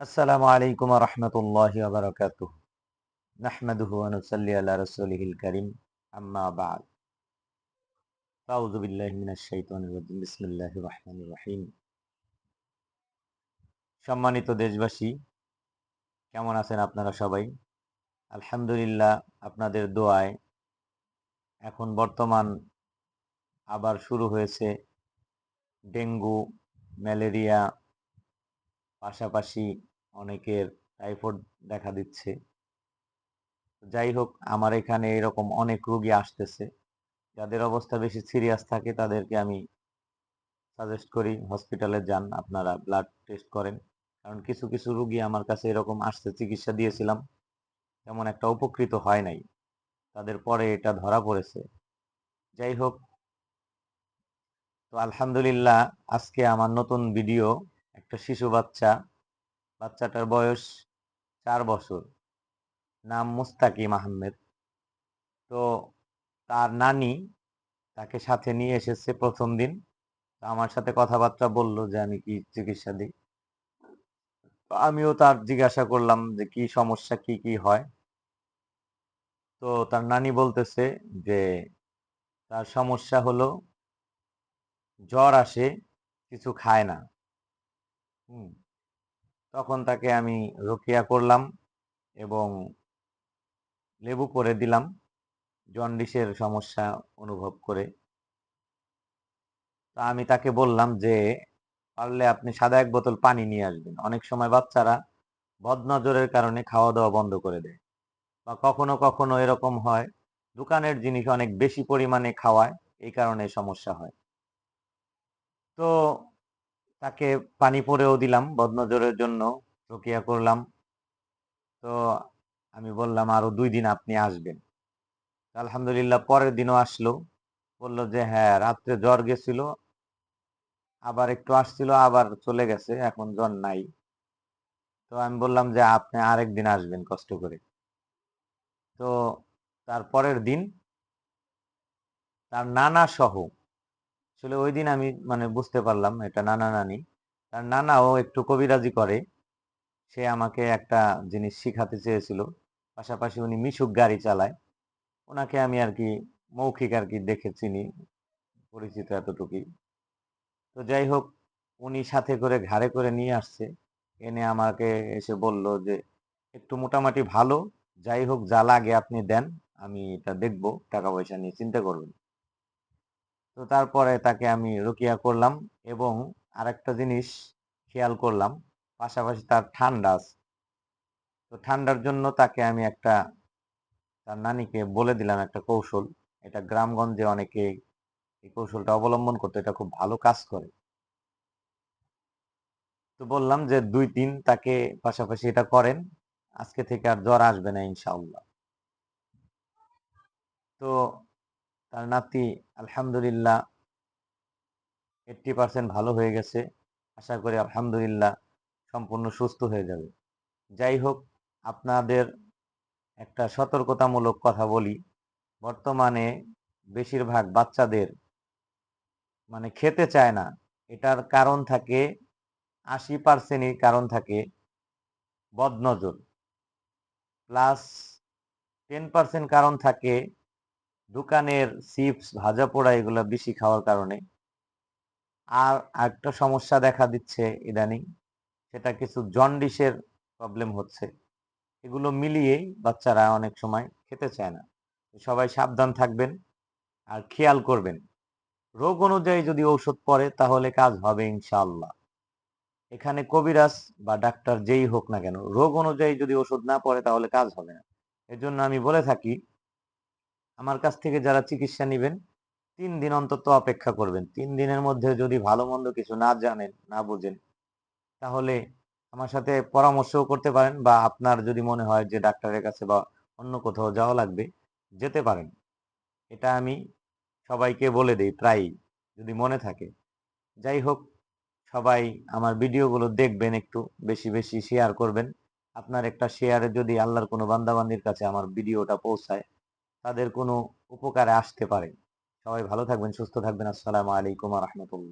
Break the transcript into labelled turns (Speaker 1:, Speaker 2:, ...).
Speaker 1: السلام عليكم ورحمة الله وبركاته نحمده ونصلي على رسوله الكريم أما بعد أعوذ بالله من الشيطان الرجيم بسم الله الرحمن الرحيم সম্মানিত দেশবাসী কেমন আছেন আপনারা সবাই আলহামদুলিল্লাহ আপনাদের দোয়ায় এখন বর্তমান আবার শুরু হয়েছে ডেঙ্গু ম্যালেরিয়া পাশাপাশি অনেকের টাইফয়েড দেখা দিচ্ছে। যাই হোক আমার এখানে এরকম অনেক রোগী আসতেছে। যাদের অবস্থা বেশি সিরিয়াস থাকে, তাদেরকে আমি সাজেস্ট করি হসপিটালে যান, আপনারা ব্লাড টেস্ট করেন। কারণ কিছু কিছু রুগী আমার কাছে এরকম আসতে চিকিৎসা দিয়েছিলাম। তেমন একটা উপকৃত হয় নাই। তাদের পরে এটা ধরা পড়েছে। যাই হোক তো আলহামদুলিল্লাহ, আজকে আমার নতুন ভিডিও একটা শিশু বাচ্চা, বাচ্চাটার বয়স চার বছর। নাম মুস্তাকিম আহমেদ। তো তার নানি তাকে সাথে নিয়ে এসেছে প্রথম দিন। আমার সাথে কথাবার্তা বলল যে, আমি কি চিকিৎসা দিই? আমিও তার জিজ্ঞাসা করলাম যে, কি সমস্যা? কি কি হয়? তো তার নানি বলতেছে যে, তার সমস্যা হলো জ্বর আসে, কিছু খায় না। তখন তাকে আমি রোকিয়া করলাম এবং লেবু করে দিলাম জন্ডিসের সমস্যা অনুভব করে। তা আমি তাকে বললাম যে, পারলে আপনি সাদা এক বোতল পানি নিয়ে আসবেন। অনেক সময় বাচ্চারা বদনজরের কারণে খাওয়া দাওয়া বন্ধ করে দেয় বা কখনো কখনো এরকম হয়, দোকানের জিনিস অনেক বেশি পরিমাণে খাওয়ায়, এই কারণে সমস্যা হয়। তো তাকে পানি পরেও দিলাম, বদনজরের জন্য প্রক্রিয়া করলাম। তো আমি বললাম, আরও দুই দিন আপনি আসবেন। আলহামদুলিল্লাহ পরের দিনও আসলো। বলল যে হ্যাঁ রাত্রে জ্বর গেছিল, আবার একটু আসছিল, আবার চলে গেছে, এখন জ্বর নাই। তো আমি বললাম যে, আপনি আরেক দিন আসবেন কষ্ট করে। তো তার পরের দিন তার নানা সহ আসলে ওই দিন আমি মানে বুঝতে পারলাম এটা নানা নানি। তার নানাও একটু কবিরাজি করে। সে আমাকে একটা জিনিস শিখাতে চেয়েছিল। পাশাপাশি উনি মিশুক গাড়ি চালায়। ওনাকে আমি আর কি মৌখিক আর কি দেখে চিনি, পরিচিত এতটুকুই। তো যাই হোক, উনি সাথে করে ঘাড়ে করে নিয়ে আসছে। এনে আমাকে এসে বলল যে, একটু মোটামুটি ভালো। যাই হোক, যা লাগে আপনি দেন। আমি এটা দেখব। টাকা পয়সা নিয়ে চিন্তা করবেন। তো তারপরে তাকে আমি রুকিয়া করলাম এবং আরেকটা জিনিস খেয়াল করলাম, পাশাপাশি তার ঠান্ডা আছে। তো ঠান্ডার জন্য তাকে আমি একটা, তার নানিকে বলে দিলাম একটা কৌশল। এটা গ্রামগঞ্জে অনেকে এই কৌশলটা অবলম্বন করতে, এটা খুব ভালো কাজ করে। তো বললাম যে দুই দিন তাকে পাশাপাশি এটা করেন, আজকে থেকে আর জ্বর আসবে না ইনশাআল্লাহ। তো তার নাতি, আলহামদুলিল্লাহ এইটটি পার্সেন্ট ভালো হয়ে গেছে। আশা করি আলহামদুলিল্লাহ সম্পূর্ণ সুস্থ হয়ে যাবে। যাই হোক, আপনাদের একটা সতর্কতামূলক কথা বলি। বর্তমানে বেশিরভাগ বাচ্চাদের মানে খেতে চায় না। এটার কারণ থাকে, আশি পার্সেন্টই কারণ থাকে বদনজর। প্লাস টেন পার্সেন্ট কারণ থাকে দোকানের চিপস ভাজা পোড়া এগুলো বেশি খাওয়ার কারণে। আর একটা সমস্যা দেখা দিচ্ছে ইদানিং, সেটা কিছু জন্ডিসের প্রবলেম হচ্ছে। এগুলো মিলিয়েই বাচ্চারা অনেক সময় খেতে চায় না। সবাই সাবধান থাকবেন আর খেয়াল করবেন। রোগ অনুযায়ী যদি ঔষধ পড়ে তাহলে কাজ হবে ইনশাল্লাহ এখানে কবিরাজ বা ডাক্তার যেই হোক না কেন, রোগ অনুযায়ী যদি ওষুধ না পড়ে তাহলে কাজ হবে না। এর জন্য আমি বলে থাকি আমার কাছ থেকে যারা চিকিৎসা নেবেন, তিন দিন অন্তত অপেক্ষা করবেন। তিন দিনের মধ্যে যদি ভালো মন্দ কিছু না জানেন, না বুঝেন, তাহলে আমার সাথে পরামর্শও করতে পারেন বা আপনার যদি মনে হয় যে ডাক্তারের কাছে বা অন্য কোথাও যাওয়া লাগবে, যেতে পারেন। এটা আমি সবাইকে বলে দিই প্রায় যদি মনে থাকে। যাই হোক, সবাই আমার ভিডিওগুলো দেখবেন একটু, বেশি বেশি শেয়ার করবেন। আপনার একটা শেয়ারে যদি আল্লাহর কোনো বান্দাবান্দির কাছে আমার ভিডিওটা পৌঁছায় তাদের কোনো উপকারে আসতে পারে। সবাই ভালো থাকবেন সুস্থ থাকবেন। আসসালামু আলাইকুম রহমতুল্লাহ।